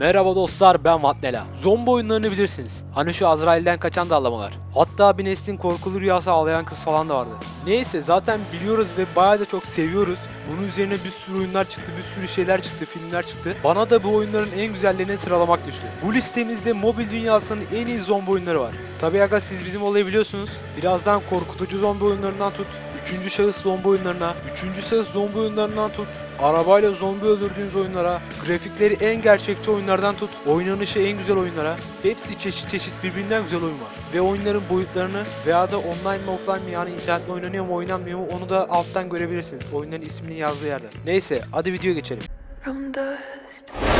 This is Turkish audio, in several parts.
Merhaba dostlar ben Vatnela. Zombi oyunlarını bilirsiniz. Hani şu Azrail'den kaçan dallamalar. Hatta bir neslin korkulu rüyası ağlayan kız falan da vardı. Neyse zaten biliyoruz ve bayağı da çok seviyoruz. Bunun üzerine bir sürü oyunlar çıktı, bir sürü şeyler çıktı, filmler çıktı. Bana da bu oyunların en güzellerini sıralamak düştü. Bu listemizde mobil dünyasının en iyi zombi oyunları var. Tabi aga siz bizim olayı biliyorsunuz. Birazdan korkutucu zombi oyunlarından tut, Üçüncü şahıs zombi oyunlarına, üçüncü şahıs zombi oyunlarından tut, arabayla zombi öldürdüğünüz oyunlara, grafikleri en gerçekçi oyunlardan tut, oynanışı en güzel oyunlara, hepsi çeşit çeşit birbirinden güzel oyun var. Ve oyunların boyutlarını veya da online mi offline mi yani internetle oynanıyor mu oynanmıyor mu onu da alttan görebilirsiniz. Oyunların ismini yazdığı yerde. Neyse hadi videoya geçelim. From dust.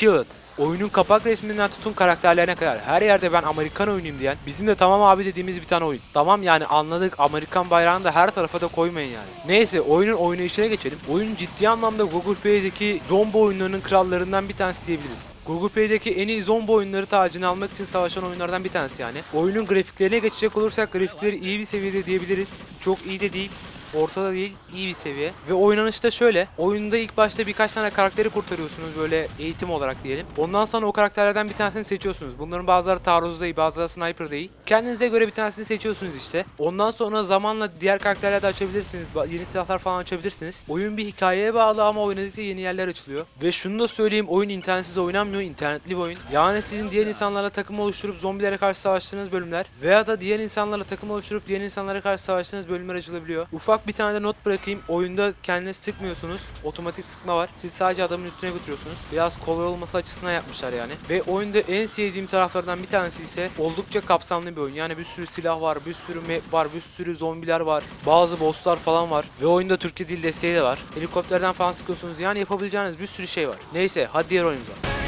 Unkilled. Oyunun kapak resminden tutun karakterlerine kadar her yerde ben Amerikan oyunuyum diyen bizim de tamam abi dediğimiz bir tane oyun. Tamam yani anladık Amerikan bayrağını da her tarafa da koymayın yani. Neyse oyunun oynayışına geçelim. Oyun ciddi anlamda Google Play'deki zombi oyunlarının krallarından bir tanesi diyebiliriz. Google Play'deki en iyi zombi oyunları tacını almak için savaşan oyunlardan bir tanesi yani. Oyunun grafiklerine geçecek olursak grafikleri iyi bir seviyede diyebiliriz. Çok iyi de değil. Ortada değil, iyi bir seviye. Ve oynanışta şöyle. Oyunda ilk başta birkaç tane karakteri kurtarıyorsunuz böyle eğitim olarak diyelim. Ondan sonra o karakterlerden bir tanesini seçiyorsunuz. Bunların bazıları taarruz değil, bazıları sniper değil. Kendinize göre bir tanesini seçiyorsunuz işte. Ondan sonra zamanla diğer karakterler de açabilirsiniz. Yeni silahlar falan açabilirsiniz. Oyun bir hikayeye bağlı ama oynadıkça yeni yerler açılıyor. Ve şunu da söyleyeyim oyun internetsiz oynanmıyor. internetli bir oyun. Yani sizin diğer insanlarla takım oluşturup zombilere karşı savaştığınız bölümler veya da diğer insanlarla takım oluşturup diğer insanlara karşı savaştığınız bölümler açılabiliyor. Ufak bir tane de not bırakayım. Oyunda kendiniz sıkmıyorsunuz. Otomatik sıkma var. Siz sadece adamın üstüne götürüyorsunuz. Biraz kolay olması açısından yapmışlar yani. Ve oyunda en sevdiğim taraflardan bir tanesi ise oldukça kapsamlı bir oyun. Yani bir sürü silah var, bir sürü map var, bir sürü zombiler var. Bazı bosslar falan var. Ve oyunda Türkçe dil desteği de var. Helikopterden falan sıkıyorsunuz. Yani yapabileceğiniz bir sürü şey var. Neyse hadi diğer oyunumuza.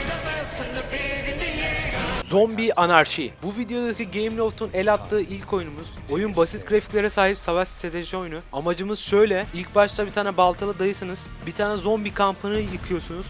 Zombie Anarchy. Bu videodaki Gameloft'un el attığı ilk oyunumuz. Oyun basit grafiklere sahip savaş strateji oyunu. Amacımız şöyle. İlk başta bir tane baltalı dayısınız. Bir tane zombi kampını yıkıyorsunuz.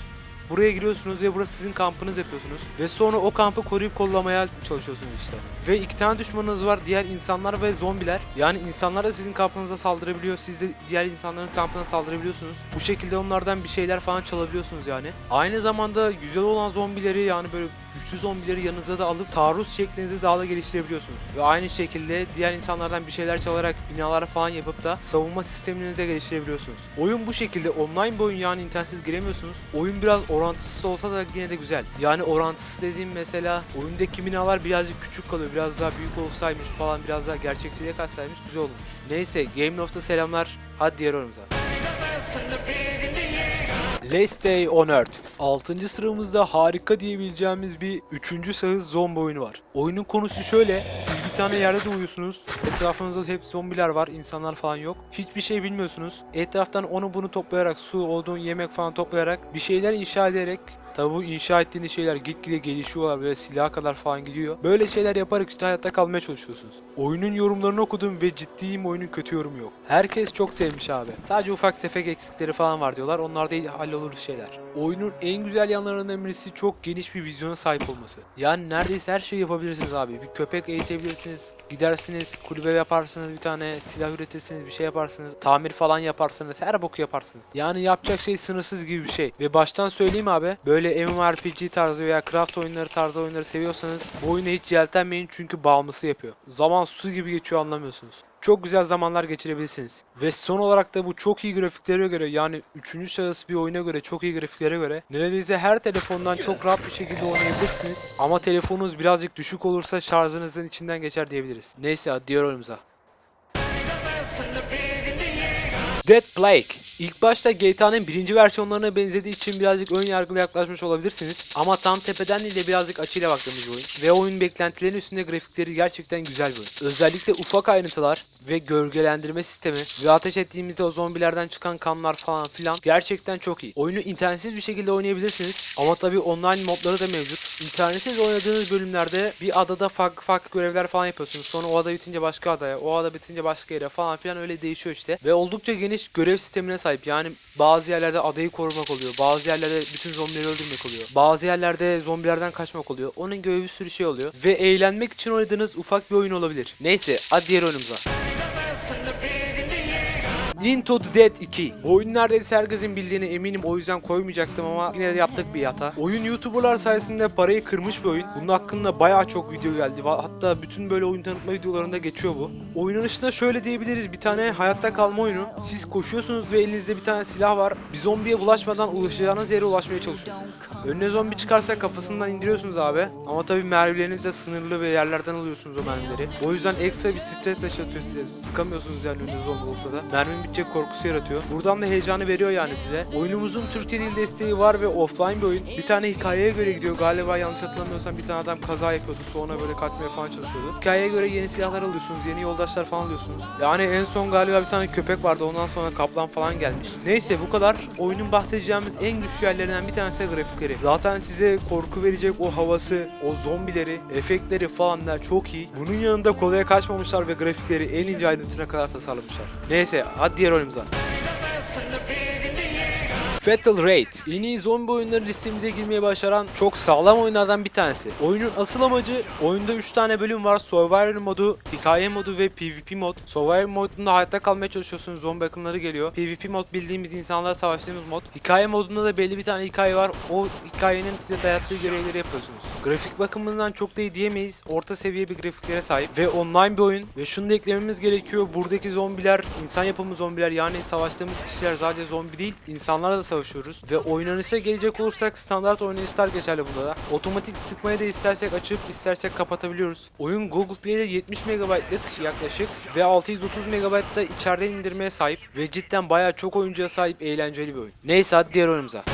Buraya giriyorsunuz ve burası sizin kampınız yapıyorsunuz. Ve sonra o kampı koruyup kollamaya çalışıyorsunuz işte. Ve iki tane düşmanınız var. Diğer insanlar ve zombiler. Yani insanlar da sizin kampınıza saldırabiliyor. Siz de diğer insanların kampına saldırabiliyorsunuz. Bu şekilde onlardan bir şeyler falan çalabiliyorsunuz yani. Aynı zamanda güzel olan zombileri yani böyle güçlü zombileri yanınıza da alıp taarruz şeklinizi daha da geliştirebiliyorsunuz. Ve aynı şekilde diğer insanlardan bir şeyler çalarak binalar falan yapıp da savunma sisteminizi de geliştirebiliyorsunuz. Oyun bu şekilde online bir oyun yani internetsiz giremiyorsunuz. Oyun biraz orantısız olsa da yine de güzel. Yani orantısız dediğim mesela oyundaki binalar birazcık küçük kalıyor. Biraz daha büyük olsaymış falan biraz daha gerçekçiliğe kaçsaymış güzel olmuş. Neyse Game Loft'a selamlar. Hadi diğer oyunumuza. Last Day on Earth. 6. sıramızda harika diyebileceğimiz bir 3. sahız zombi oyunu var. Oyunun konusu şöyle. Bir tane yerde de uyuyorsunuz. Etrafınızda hep zombiler var. insanlar falan yok. Hiçbir şey bilmiyorsunuz. Etraftan onu bunu toplayarak, su, odun, yemek falan toplayarak bir şeyler inşa ederek Tabi bu inşa ettiğiniz şeyler gitgide gelişiyorlar ve silaha kadar falan gidiyor. Böyle şeyler yaparak işte hayatta kalmaya çalışıyorsunuz. Oyunun yorumlarını okudum ve ciddiyim oyunun kötü yorumu yok. Herkes çok sevmiş abi. Sadece ufak tefek eksikleri falan var diyorlar. Onlar değil hallolur şeyler. Oyunun en güzel yanlarından birisi çok geniş bir vizyona sahip olması. Yani neredeyse her şeyi yapabilirsiniz abi. Bir köpek eğitebilirsiniz. Gidersiniz kulübe yaparsınız bir tane silah üretirsiniz bir şey yaparsınız. Tamir falan yaparsınız. Her boku yaparsınız. Yani yapacak şey sınırsız gibi bir şey. Ve baştan söyleyeyim abi. Böyle MMORPG tarzı veya craft oyunları tarzı oyunları seviyorsanız bu oyuna hiç yeltenmeyin çünkü bağımlısı yapıyor. Zaman su gibi geçiyor anlamıyorsunuz. Çok güzel zamanlar geçirebilirsiniz. Ve son olarak da bu çok iyi grafiklere göre yani 3. şahıs bir oyuna göre çok iyi grafiklere göre neredeyse her telefondan çok rahat bir şekilde oynayabilirsiniz. Ama telefonunuz birazcık düşük olursa şarjınızın içinden geçer diyebiliriz. Neyse diğer oyunumuza. Dead Plague İlk başta GTA'nın birinci versiyonlarına benzediği için birazcık ön yargılı yaklaşmış olabilirsiniz. Ama tam tepeden değil de birazcık açıyla baktığımız oyun. Ve oyun beklentilerin üstünde grafikleri gerçekten güzel bir oyun. Özellikle ufak ayrıntılar ve gölgelendirme sistemi ve ateş ettiğimizde o zombilerden çıkan kanlar falan filan gerçekten çok iyi. Oyunu internetsiz bir şekilde oynayabilirsiniz ama tabi online modları da mevcut. İnternetsiz oynadığınız bölümlerde bir adada farklı farklı görevler falan yapıyorsunuz. Sonra o ada bitince başka adaya, o ada bitince başka yere falan filan öyle değişiyor işte. Ve oldukça geniş görev sistemine sahip. Yani bazı yerlerde adayı korumak oluyor. Bazı yerlerde bütün zombileri öldürmek oluyor. Bazı yerlerde zombilerden kaçmak oluyor. Onun gibi bir sürü şey oluyor. Ve eğlenmek için oynadığınız ufak bir oyun olabilir. Neyse hadi diğer oyunumuza. Into the Dead 2. Bu oyun neredeyse herkesin bildiğine eminim o yüzden koymayacaktım ama yine de yaptık bir hata. Oyun YouTuber'lar sayesinde parayı kırmış bir oyun. Bunun hakkında bayağı çok video geldi. Hatta bütün böyle oyun tanıtma videolarında geçiyor bu. Oynanışında şöyle diyebiliriz bir tane hayatta kalma oyunu. Siz koşuyorsunuz ve elinizde bir tane silah var. Bir zombiye bulaşmadan ulaşacağınız yere ulaşmaya çalışıyorsunuz. Önüne zombi çıkarsa kafasından indiriyorsunuz abi. Ama tabii mermileriniz de sınırlı ve yerlerden alıyorsunuz o mermileri. O yüzden ekstra bir stres yaşatıyor size. Sıkamıyorsunuz yani önünde zombi olsa da. Mermin bitecek korkusu yaratıyor. Buradan da heyecanı veriyor yani size. Oyunumuzun Türkçe dil desteği var ve offline bir oyun. Bir tane hikayeye göre gidiyor. Galiba yanlış hatırlamıyorsam bir tane adam kaza yapıyordu. Sonra böyle kaçmaya falan çalışıyordu. Hikayeye göre yeni silahlar alıyorsunuz. Yeni yoldaşlar falan alıyorsunuz. Yani en son galiba bir tane köpek vardı. Ondan sonra kaplan falan gelmiş. Neyse bu kadar. Oyunun bahsedeceğimiz en güçlü yerlerinden bir tanesi grafikleri. Zaten size korku verecek o havası, o zombileri, efektleri falanlar çok iyi. Bunun yanında kolaya kaçmamışlar ve grafikleri en ince ayrıntısına kadar tasarlamışlar. Neyse hadi diğer oyunumuza. Fatal Raid. En iyi zombi oyunları listemize girmeye başaran çok sağlam oyunlardan bir tanesi. Oyunun asıl amacı oyunda 3 tane bölüm var. Survivor modu, hikaye modu ve PvP mod. Survivor modunda hayatta kalmaya çalışıyorsunuz. Zombi akınları geliyor. PvP mod bildiğimiz insanlarla savaştığımız mod. Hikaye modunda da belli bir tane hikaye var. O hikayenin size dayattığı görevleri yapıyorsunuz. Grafik bakımından çok da iyi diyemeyiz. Orta seviye bir grafiklere sahip ve online bir oyun. Ve şunu da eklememiz gerekiyor. Buradaki zombiler insan yapımı zombiler yani savaştığımız kişiler sadece zombi değil insanlarla da savaşıyoruz. Ve oynanışa gelecek olursak standart oynanışlar geçerli bunda da. Otomatik sıkmayı da istersek açıp istersek kapatabiliyoruz. Oyun Google Play'de 70 MB'lık yaklaşık ve 630 MB da içeriden indirmeye sahip ve cidden bayağı çok oyuncuya sahip eğlenceli bir oyun. Neyse hadi diğer oyunumuza.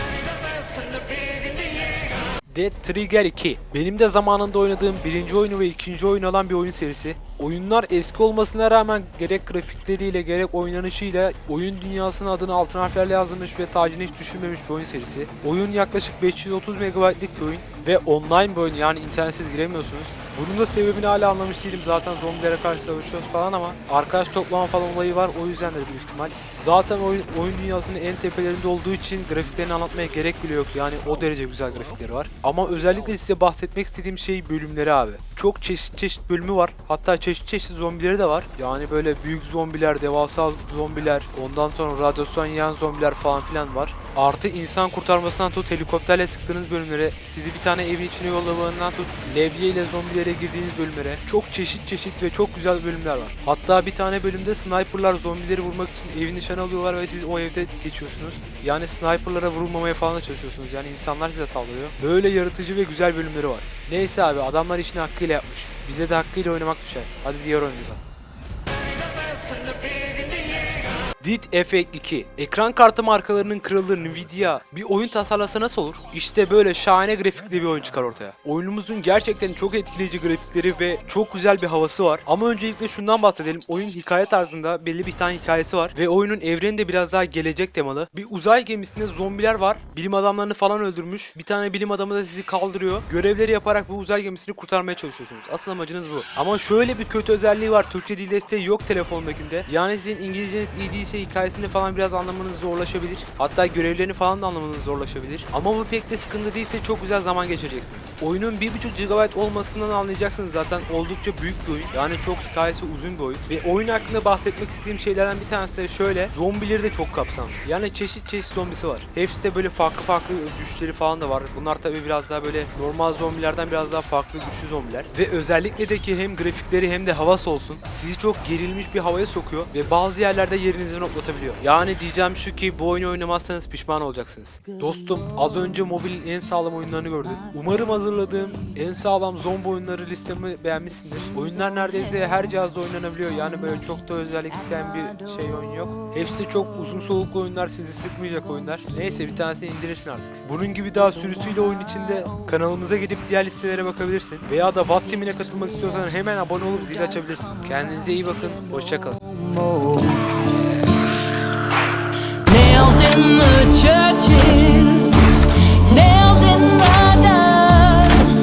Dead Trigger 2. Benim de zamanında oynadığım birinci oyunu ve ikinci oyun olan bir oyun serisi. Oyunlar eski olmasına rağmen gerek grafikleriyle gerek oynanışıyla oyun dünyasının adını altın harflerle yazılmış ve tacını hiç düşünmemiş bir oyun serisi. Oyun yaklaşık 530 MB'lik bir oyun ve online bir oyun yani internetsiz giremiyorsunuz. Bunun da sebebini hala anlamış değilim zaten zombilere karşı savaşıyoruz falan ama arkadaş toplama falan olayı var o yüzdendir büyük ihtimal. Zaten oyun, oyun dünyasının en tepelerinde olduğu için grafiklerini anlatmaya gerek bile yok yani o derece güzel grafikleri var. Ama özellikle size bahsetmek istediğim şey bölümleri abi. Çok çeşit çeşit bölümü var hatta çeşit çeşit zombileri de var. Yani böyle büyük zombiler, devasa zombiler, ondan sonra radyasyon yiyen zombiler falan filan var. Artı insan kurtarmasından tut helikopterle sıktığınız bölümlere, sizi bir tane evin içine yollamanından tut levye ile zombilere girdiğiniz bölümlere çok çeşit çeşit ve çok güzel bölümler var. Hatta bir tane bölümde sniperlar zombileri vurmak için evin nişan alıyorlar ve siz o evde geçiyorsunuz. Yani sniperlara vurulmamaya falan çalışıyorsunuz. Yani insanlar size saldırıyor. Böyle yaratıcı ve güzel bölümleri var. Neyse abi adamlar işini hakkıyla yapmış. Bize de hakkıyla oynamak düşer. Hadi diğer oyunumuza. Effect 2. Ekran kartı markalarının kralı Nvidia bir oyun tasarlasa nasıl olur? İşte böyle şahane grafikli bir oyun çıkar ortaya. Oyunumuzun gerçekten çok etkileyici grafikleri ve çok güzel bir havası var. Ama öncelikle şundan bahsedelim. Oyun hikaye tarzında belli bir tane hikayesi var ve oyunun evreni de biraz daha gelecek temalı. Bir uzay gemisinde zombiler var. Bilim adamlarını falan öldürmüş. Bir tane bilim adamı da sizi kaldırıyor. Görevleri yaparak bu uzay gemisini kurtarmaya çalışıyorsunuz. Asıl amacınız bu. Ama şöyle bir kötü özelliği var. Türkçe dil desteği yok telefondakinde. Yani sizin İngilizceniz iyi değilse hikayesini falan biraz anlamanız zorlaşabilir. Hatta görevlerini falan da anlamanız zorlaşabilir. Ama bu pek de sıkıntı değilse çok güzel zaman geçireceksiniz. Oyunun 1.5 GB olmasından anlayacaksınız zaten oldukça büyük bir oyun. Yani çok hikayesi uzun bir oyun. Ve oyun hakkında bahsetmek istediğim şeylerden bir tanesi de şöyle. Zombileri de çok kapsamlı. Yani çeşit çeşit zombisi var. Hepsi de böyle farklı farklı güçleri falan da var. Bunlar tabi biraz daha böyle normal zombilerden biraz daha farklı güçlü zombiler. Ve özellikle de ki hem grafikleri hem de havası olsun sizi çok gerilmiş bir havaya sokuyor ve bazı yerlerde yerinizden hoplatabiliyor. Yani diyeceğim şu ki bu oyunu oynamazsanız pişman olacaksınız. Dostum az önce mobilin en sağlam oyunlarını gördün. Umarım hazırladığım en sağlam zombi oyunları listemi beğenmişsindir. Oyunlar neredeyse her cihazda oynanabiliyor. Yani böyle çok da özellik isteyen bir şey oyun yok. Hepsi çok uzun soluklu oyunlar sizi sıkmayacak oyunlar. Neyse bir tanesini indirirsin artık. Bunun gibi daha sürüsüyle oyun içinde kanalımıza gidip diğer listelere bakabilirsin. Veya da VAT katılmak istiyorsan hemen abone olup zil açabilirsin. Kendinize iyi bakın. Hoşçakalın. The churches